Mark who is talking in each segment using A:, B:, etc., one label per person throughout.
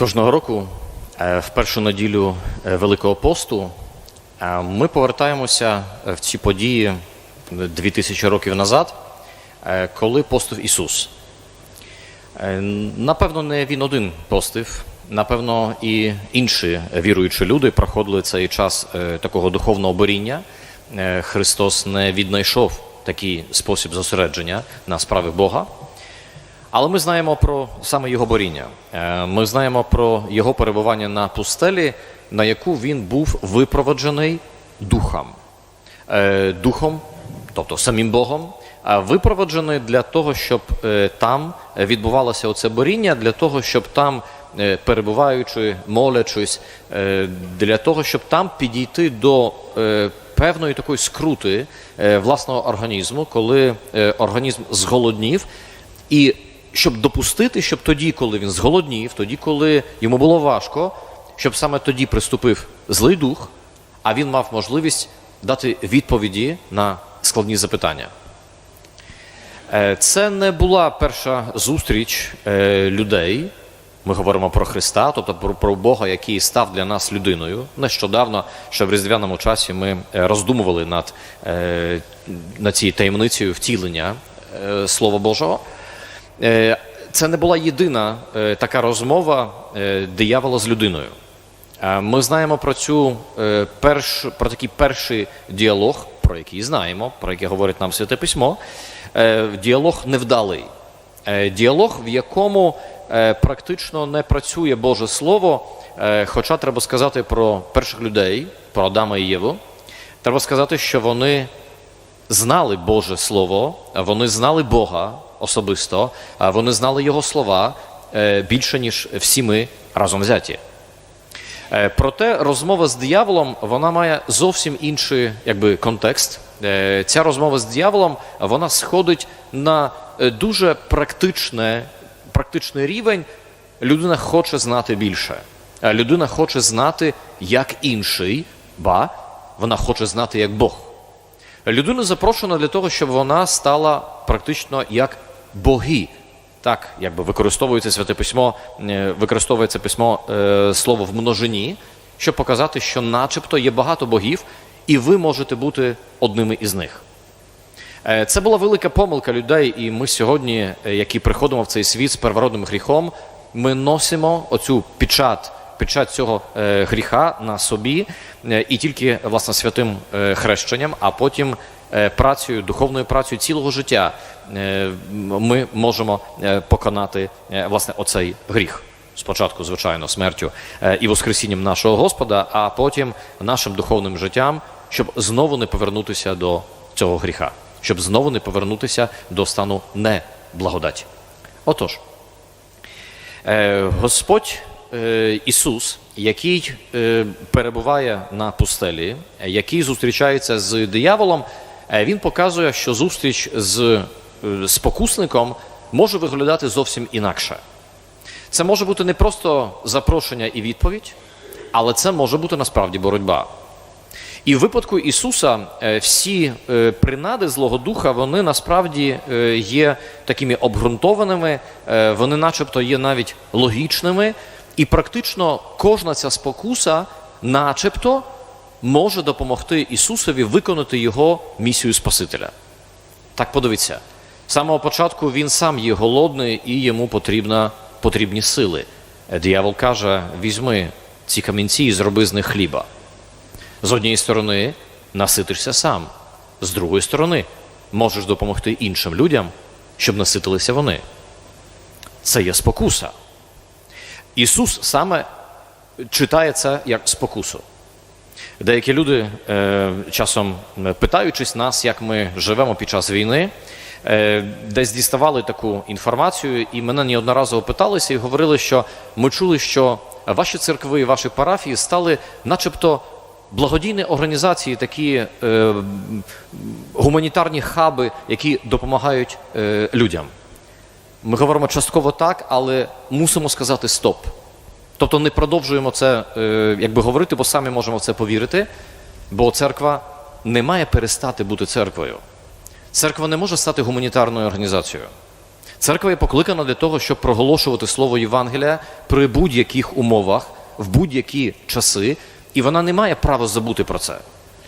A: Кожного року, е, в першу неділю е, Великого посту, е, ми повертаємося в ці події 2000 років назад, коли постив Ісус. Напевно, не він один постив. Напевно, і інші віруючі люди проходили цей час такого духовного боріння. Христос не віднайшов такий спосіб зосередження на справи Бога. Але ми знаємо про саме його боріння. Е, Ми знаємо про його перебування на пустелі, на яку він був випроводжений духом. Е, Духом, тобто самим Богом, випроводжений для того, щоб е, там відбувалося оце боріння, для того, щоб там, перебуваючи, молячись, для того, щоб там підійти до певної такої скрути власного організму, коли організм зголоднів, і щоб допустити, щоб тоді, коли він зголоднів, тоді, коли йому було важко, щоб саме тоді приступив злий дух, а він мав можливість дати відповіді на складні запитання. Е, Це не була перша зустріч е, людей. Ми говоримо про Христа, тобто про, Бога, який став для нас людиною. Нещодавно, ще в різдвяному часі, ми е, роздумували над, над цією таємницею втілення Слова Божого. Е, Це не була єдина е, така розмова е, диявола з людиною. Ми знаємо про цю е, перш, про такий перший діалог, про який знаємо, про який говорить нам Святе Письмо. Діалог невдалий. Діалог, в якому практично не працює Боже Слово. Хоча треба сказати про перших людей, про Адама і Єву. Треба сказати, що вони знали Боже Слово, вони знали Бога особисто, вони знали Його слова е, більше, ніж всі ми разом взяті. Е, Проте розмова з дияволом вона має зовсім інший якби, контекст. Е, Ця розмова з дияволом вона сходить на дуже практичне, практичний рівень. Людина хоче знати більше. Людина хоче знати, як інший, ба вона хоче знати, як Бог. Людину запрошено для того, щоб вона стала практично як боги. Так, якби використовується святе письмо, е, використовується письмо е, слово в множині, щоб показати, що начебто є багато богів, і ви можете бути одними із них. Е, Це була велика помилка людей, і ми сьогодні, які приходимо в цей світ з первородним гріхом, ми носимо оцю печать, печать цього гріха на собі, і тільки власне святим хрещенням, а потім працею, духовною працею цілого життя е, ми можемо е, поконати е, власне оцей гріх. Спочатку, звичайно, смертю е, і воскресінням нашого Господа, а потім нашим духовним життям, щоб знову не повернутися до цього гріха, щоб знову не повернутися до стану неблагодаті. Отож, е, Господь е, Ісус, який е, перебуває на пустелі, е, який зустрічається з дияволом, е, він показує, що зустріч з е, спокусником може виглядати зовсім інакше. Це може бути не просто запрошення і відповідь, але це може бути насправді боротьба. І в випадку Ісуса е, всі е, принади Злого Духа, вони насправді е, є такими обґрунтованими, е, вони начебто є навіть логічними, і практично кожна ця спокуса, начебто, може допомогти Ісусові виконати Його місію Спасителя. Так подивіться, з самого початку він сам є голодний і йому потрібна, потрібні сили. Диявол каже: візьми ці камінці і зроби з них хліба. З однієї сторони, наситишся сам, з другої сторони, можеш допомогти іншим людям, щоб наситилися вони. Це є спокуса. Ісус саме читає це як спокусу. Деякі люди, е, часом е, питаючись нас, як ми живемо під час війни, е, десь діставали таку інформацію, і мене неодноразово питалися і говорили, що ми чули, що ваші церкви, ваші парафії стали начебто благодійні організації, такі гуманітарні хаби, які допомагають людям. Ми говоримо частково так, але мусимо сказати стоп. Тобто не продовжуємо це е, якби говорити, бо самі можемо в це повірити, бо церква не має перестати бути церквою. Церква не може стати гуманітарною організацією. Церква є покликана для того, щоб проголошувати слово Євангелія при будь-яких умовах, в будь-які часи, і вона не має права забути про це.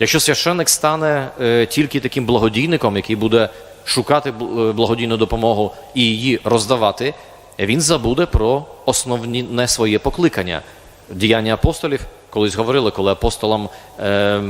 A: Якщо священник стане е, тільки таким благодійником, який буде шукати е, благодійну допомогу і її роздавати, він забуде про основне своє покликання. Діяння апостолів колись говорили, коли апостолам е,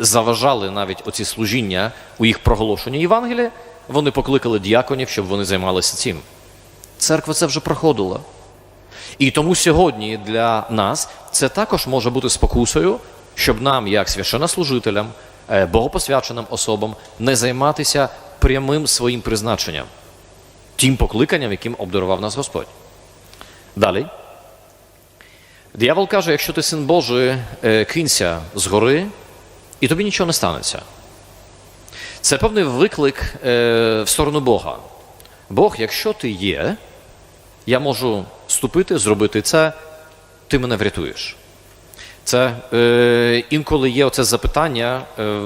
A: заважали навіть оці служіння у їх проголошенні Євангелія, вони покликали діяконів, щоб вони займалися цим. Церква це вже проходила. І тому сьогодні для нас це також може бути спокусою, щоб нам, як священнослужителям, е, богопосвяченим особам, не займатися прямим своїм призначенням, тим покликанням, яким обдарував нас Господь. Далі. Диявол каже, якщо ти син Божий, е, кинься з гори, і тобі нічого не станеться. Це певний виклик е, в сторону Бога. Бог, якщо ти є, я можу ступити, зробити це, ти мене врятуєш. Це е, інколи є оце запитання, е,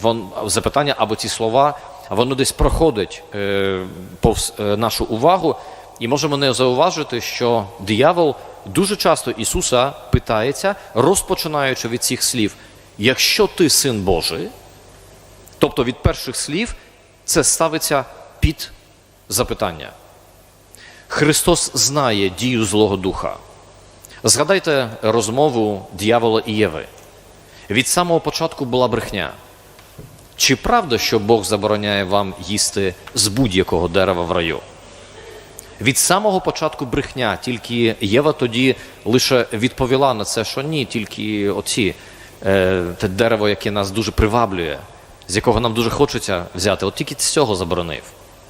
A: вон, запитання або ці слова, воно десь проходить е, повз е, нашу увагу, і можемо не зауважити, що диявол дуже часто Ісуса питається, розпочинаючи від цих слів: якщо ти син Божий, тобто від перших слів, це ставиться під запитання. Христос знає дію Злого Духа. Згадайте розмову дьявола і Єви. Від самого початку була брехня. Чи правда, що Бог забороняє вам їсти з будь-якого дерева в раю? Від самого початку брехня, тільки Єва тоді лише відповіла на це, що ні, тільки оці, е, те дерево, яке нас дуже приваблює, з якого нам дуже хочеться взяти, от тільки з цього заборонив.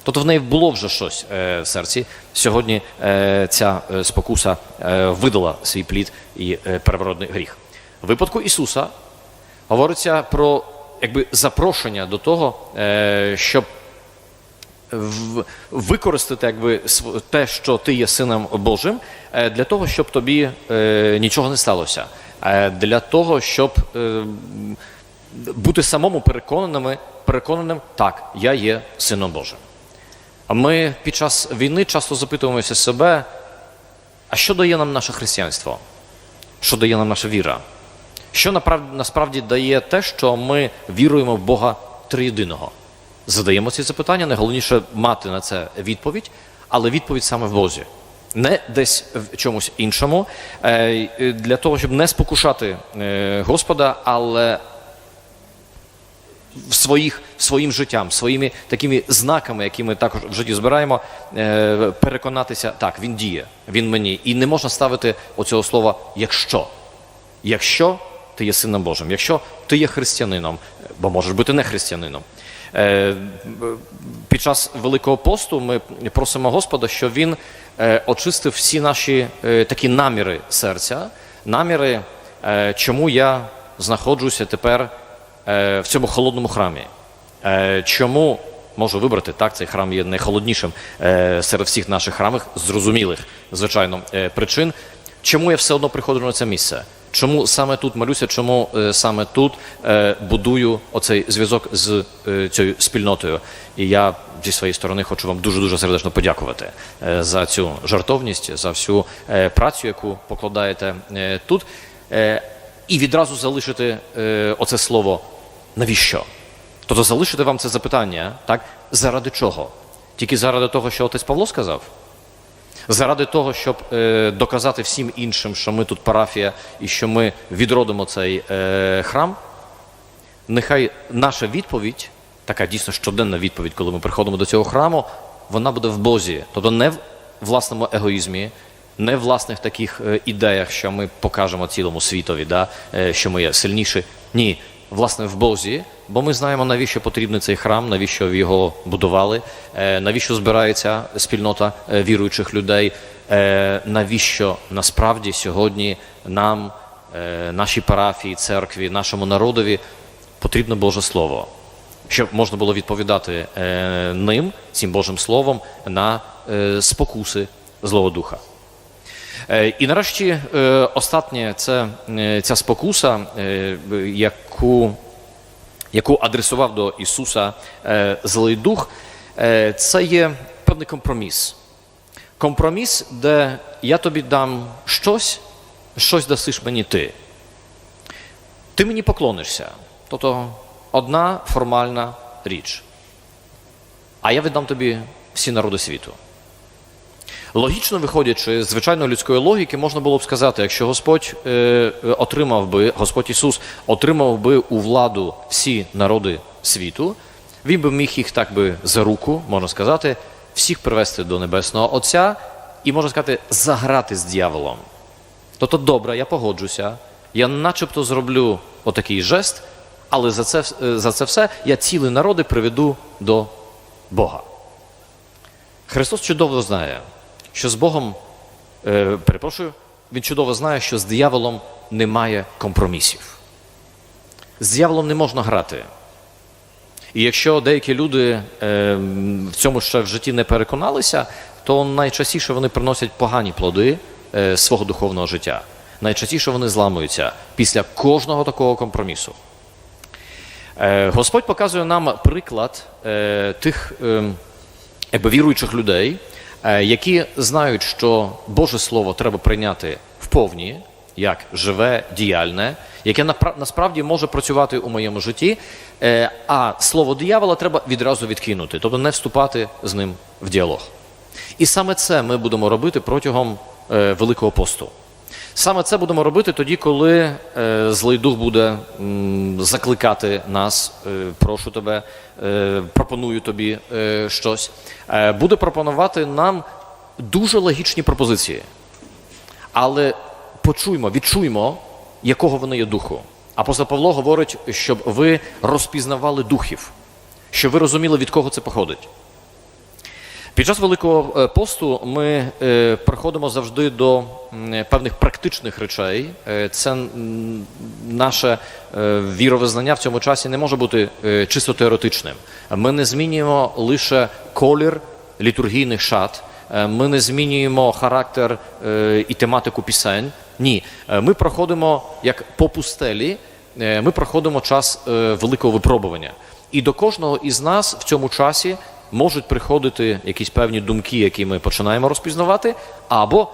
A: Тобто в неї було вже щось е, в серці. Сьогодні е, ця е, спокуса е, видала свій плід і е, первородний гріх. В випадку Ісуса говориться про якби, запрошення до того, е, щоб використати якби, те, що ти є сином Божим, е, для того, щоб тобі е, нічого не сталося. Для того, щоб бути самому переконаними, переконаним, так, я є сином Божим. Ми під час війни часто запитуємося себе, а що дає нам наше християнство? Що дає нам наша віра? Що насправді дає те, що ми віруємо в Бога триєдиного? Задаємо ці запитання, найголовніше мати на це відповідь, але відповідь саме в Бозі. Не десь в чомусь іншому, е, для того, щоб не спокушати е, Господа, але в своїх, своїм життям, своїми такими знаками, які ми також в житті збираємо, е, переконатися, так, він діє, він мені. І не можна ставити оцього слова якщо. Якщо ти є сином Божим, якщо ти є християнином, бо можеш бути не християнином. Е, Під час Великого посту ми просимо Господа, щоб Він е, очистив всі наші е, такі наміри серця, наміри, чому я знаходжуся тепер в цьому холодному храмі. Чому можу вибрати так, цей храм є найхолоднішим серед всіх наших храмів, зрозумілих, звичайно, причин. Чому я все одно приходжу на це місце? Чому саме тут молюся, чому е, саме тут е, будую оцей зв'язок з е, цією спільнотою? І я зі своєї сторони хочу вам дуже дуже сердечно подякувати за цю жартовність, за всю працю, яку покладаєте тут, і відразу залишити оце слово навіщо? Тобто залишити вам це запитання, так? Заради чого? Тільки заради того, що отець Павло сказав? Заради того, щоб е, доказати всім іншим, що ми тут парафія і що ми відродимо цей е, храм, нехай наша відповідь, така дійсно щоденна відповідь, коли ми приходимо до цього храму, вона буде в Бозі. Тобто не в власному егоїзмі, не в власних таких е, ідеях, що ми покажемо цілому світові, да, е, що ми є сильніші. Ні, власне, в Бозі, бо ми знаємо, навіщо потрібний цей храм, навіщо його будували, е, навіщо збирається спільнота е, віруючих людей, е, навіщо насправді сьогодні нам, нашій парафії, церкві, нашому народові потрібно Боже Слово, щоб можна було відповідати ним, цим Божим Словом, на спокуси Злого Духа. І нарешті останнє це ця спокуса, яку, яку адресував до Ісуса е, Злий Дух, е, це є певний компроміс. Компроміс, де я тобі дам щось, щось дасиш мені ти. Ти мені поклонишся. Тобто одна формальна річ. А я віддам тобі всі народи світу. Логічно виходячи з звичайної людської логіки, можна було б сказати, якщо Господь е, отримав би, Господь Ісус отримав би у владу всі народи світу, він би міг їх так би за руку, можна сказати, всіх привести до Небесного Отця і, можна сказати, заграти з дьяволом. Тобто, добре, я погоджуся, я начебто зроблю отакий жест, але за це, е, за це все я цілі народи приведу до Бога. Христос чудово знає, що з Богом, е, перепрошую, він чудово знає, що з дияволом немає компромісів. З дияволом не можна грати. І якщо деякі люди е, в цьому ще в житті не переконалися, то найчастіше вони приносять погані плоди е, свого духовного життя. Найчастіше вони зламуються після кожного такого компромісу. Е, Господь показує нам приклад е, тих е, віруючих людей, які знають, що Боже Слово треба прийняти вповні, як живе, діяльне, яке насправді може працювати у моєму житті, е, а слово диявола треба відразу відкинути, тобто не вступати з ним в діалог. І саме це ми будемо робити протягом е, Великого посту. Саме це будемо робити тоді, коли е, злий дух буде закликати нас, е, прошу тебе, е, пропоную тобі щось, буде пропонувати нам дуже логічні пропозиції. Але почуймо, відчуймо, якого вони є духу. Апостол Павло говорить, щоб ви розпізнавали духів, щоб ви розуміли, від кого це походить. Під час Великого е, посту ми е, приходимо завжди до певних практичних речей. Е, Це наше віровизнання в цьому часі не може бути чисто теоретичним. Ми не змінюємо лише колір літургійних шат, ми не змінюємо характер і тематику пісень. Ні, ми проходимо як по пустелі, ми проходимо час великого випробування. І до кожного із нас в цьому часі можуть приходити якісь певні думки, які ми починаємо розпізнавати, або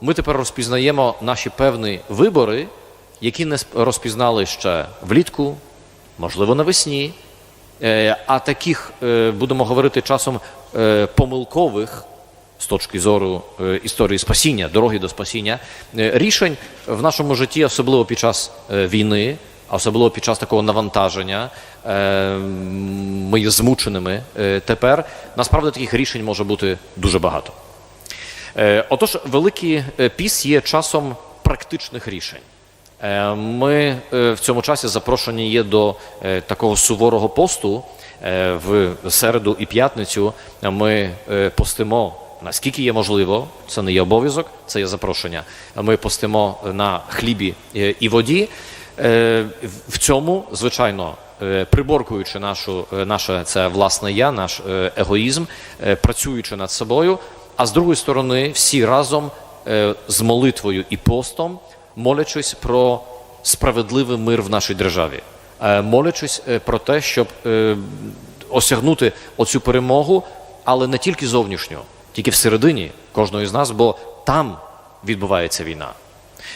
A: ми тепер розпізнаємо наші певні вибори, які не розпізнали ще влітку, можливо, навесні. Е, А таких, е, будемо говорити часом, е, помилкових з точки зору історії спасіння, дороги до спасіння, рішень в нашому житті, особливо під час війни, а особливо під час такого навантаження, е, ми є змученими е, тепер. Насправді таких рішень може бути дуже багато. Е, Отож, Великий піс є часом практичних рішень. Ми в цьому часі запрошені є до такого суворого посту. В середу і п'ятницю ми постимо наскільки є можливо, це не є обов'язок, це є запрошення. Ми постимо на хлібі і воді. Е, в- цьому, звичайно, е, приборкуючи нашу, е, наше це власне я, наш егоїзм, працюючи над собою, а з другої сторони, всі разом з молитвою і постом, молячись про справедливий мир в нашій державі, молячись про те, щоб осягнути оцю перемогу, але не тільки зовнішню, тільки всередині кожного з нас, бо там відбувається війна.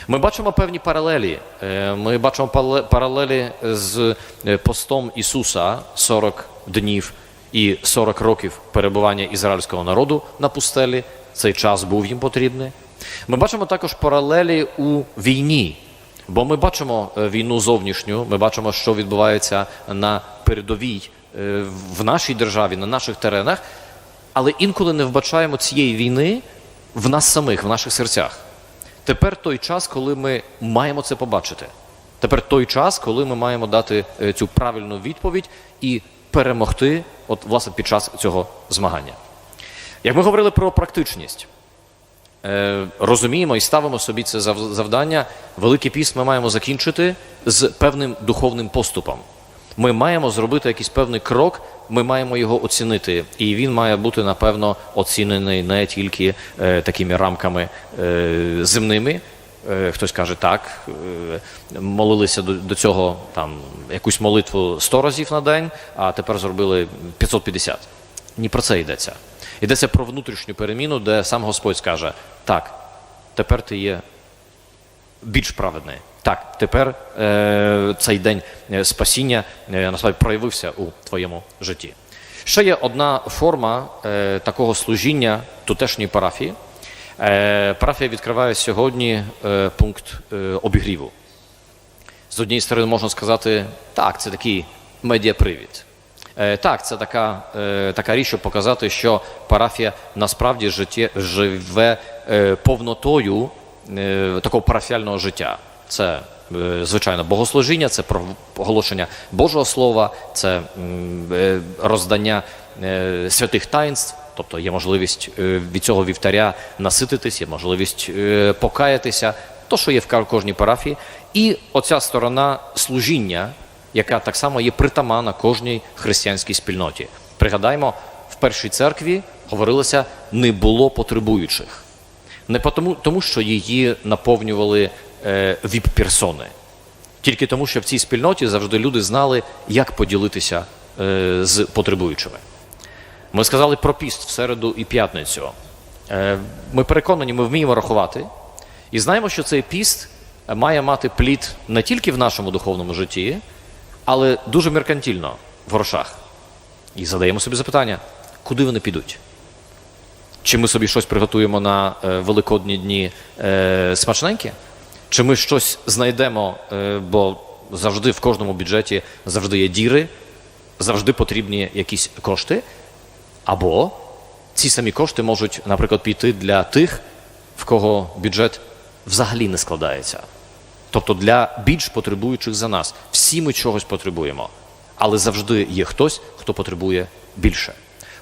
A: Ми бачимо певні паралелі. Е, Ми бачимо паралелі з е, постом Ісуса 40 днів і 40 років перебування ізраїльського народу на пустелі. Цей час був їм потрібний. Ми бачимо також паралелі у війні, бо ми бачимо е, війну зовнішню, ми бачимо, що відбувається на передовій в нашій державі, на наших теренах, але інколи не вбачаємо цієї війни в нас самих, в наших серцях. Тепер той час, коли ми маємо це побачити. Тепер той час, коли ми маємо дати е, цю правильну відповідь і перемогти, от власне під час цього змагання. Як ми говорили про практичність, е, розуміємо і ставимо собі це зав- завдання. Великий піст ми маємо закінчити з певним духовним поступом. Ми маємо зробити якийсь певний крок, ми маємо його оцінити, і він має бути напевно оцінений не тільки е, такими рамками е, земними. Е, хтось каже так, е, молилися до, до цього там якусь молитву 100 разів на день, а тепер зробили 550. Ні про це йдеться. Йдеться про внутрішню переміну, де сам Господь скаже: так, тепер ти є більш праведний. Так, тепер е, цей день е, спасіння е, насправді проявився у твоєму житті. Ще є одна форма е, такого служіння тутешньої парафії. Е, парафія відкриває сьогодні е, пункт е, обігріву. З однієї сторони можна сказати, так, це такий медіапривід. Е, Так, це така, е, така річ, щоб показати, що парафія насправді життє, живе е, повнотою е, такого парафіального життя. Це, е, звичайно, богослужіння, це проголошення Божого Слова, це е, роздання е, святих таїнств, тобто є можливість від цього вівтаря насититись, є можливість покаятися, то, що є в кожній парафії. І оця сторона служіння, яка так само є притаманна кожній християнській спільноті. Пригадаймо, в першій церкві говорилося не було потребуючих. Не тому, тому що її наповнювали віп-персони. Тільки тому, що в цій спільноті завжди люди знали, як поділитися е, з потребуючими. Ми сказали про піст в середу і п'ятницю. Е, Ми переконані, ми вміємо рахувати і знаємо, що цей піст має мати плід не тільки в нашому духовному житті, але дуже меркантильно в грошах. І задаємо собі запитання, куди вони підуть? Чи ми собі щось приготуємо на е, великодні дні е, смачненьке? Чи ми щось знайдемо, е, бо завжди в кожному бюджеті завжди є діри, завжди потрібні якісь кошти? Або ці самі кошти можуть, наприклад, піти для тих, в кого бюджет взагалі не складається. Тобто для більш потребуючих за нас. Всі ми чогось потребуємо, але завжди є хтось, хто потребує більше.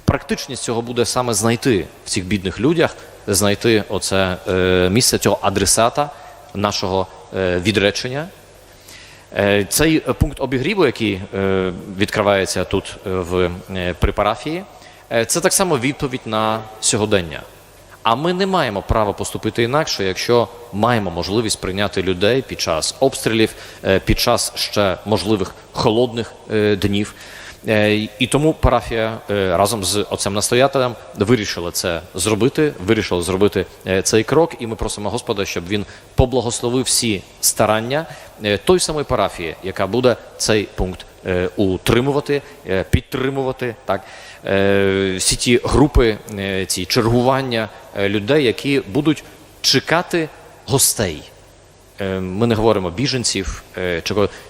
A: Практичність цього буде саме знайти в цих бідних людях, знайти оце е, місце цього адресата нашого е, відречення. Е, Цей пункт обігріву, який е, відкривається тут в при парафії, це так само відповідь на сьогодення. А ми не маємо права поступити інакше, якщо маємо можливість прийняти людей під час обстрілів, під час ще можливих холодних днів. Е, І тому парафія е, разом з отцем настоятелем вирішила це зробити, вирішила зробити е, цей крок, і ми просимо Господа, щоб він поблагословив всі старання той самої парафії, яка буде цей пункт утримувати, підтримувати так всі ті групи, ці чергування людей, які будуть чекати гостей. Е, Ми не говоримо біженців, е,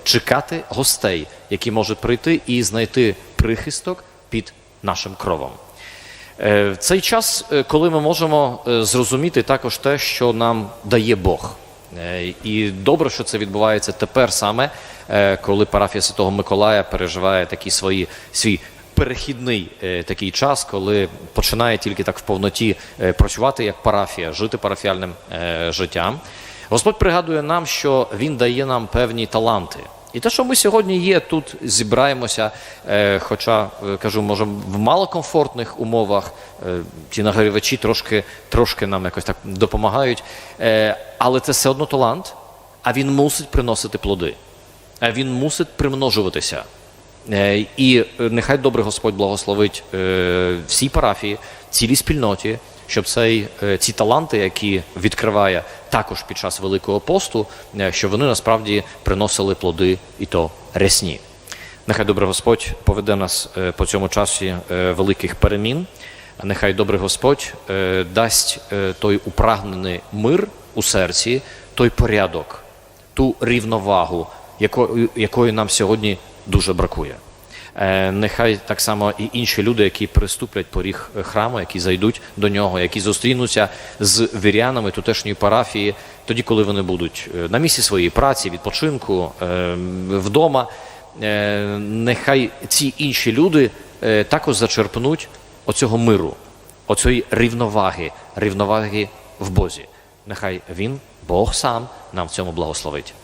A: чекати гостей, які можуть прийти і знайти прихисток під нашим кровом. Е, В цей час, е, коли ми можемо е, зрозуміти також те, що нам дає Бог. Е, І добре, що це відбувається тепер саме, е, коли парафія Святого Миколая переживає такі свої свій перехідний е, такий час, коли починає тільки так в повноті е, працювати як парафія, жити парафіальним е, життям. Господь пригадує нам, що Він дає нам певні таланти. І те, що ми сьогодні є, тут зібраємося, е, хоча е, кажу, може, в малокомфортних умовах, е, ті нагрівачі трошки, трошки нам якось так допомагають, але це все одно талант, а він мусить приносити плоди, а він мусить примножуватися. І нехай добре Господь благословить всій парафії, цілій спільноті, щоб цей, ці таланти, які відкриває також під час Великого посту, е, щоб вони насправді приносили плоди і то рясні. Нехай добре Господь поведе нас е, по цьому часі е, великих перемін. Нехай добрий Господь дасть той упрагнений мир у серці, той порядок, ту рівновагу, якої нам сьогодні дуже бракує. Е, Нехай так само і інші люди, які приступлять поріг храму, які зайдуть до нього, які зустрінуться з вірянами тутешньої парафії, тоді, коли вони будуть е, на місці своєї праці, відпочинку, е, вдома. Нехай ці інші люди також зачерпнуть оцього миру, оцієї рівноваги, рівноваги в Бозі. Нехай він, Бог сам, нам в цьому благословить.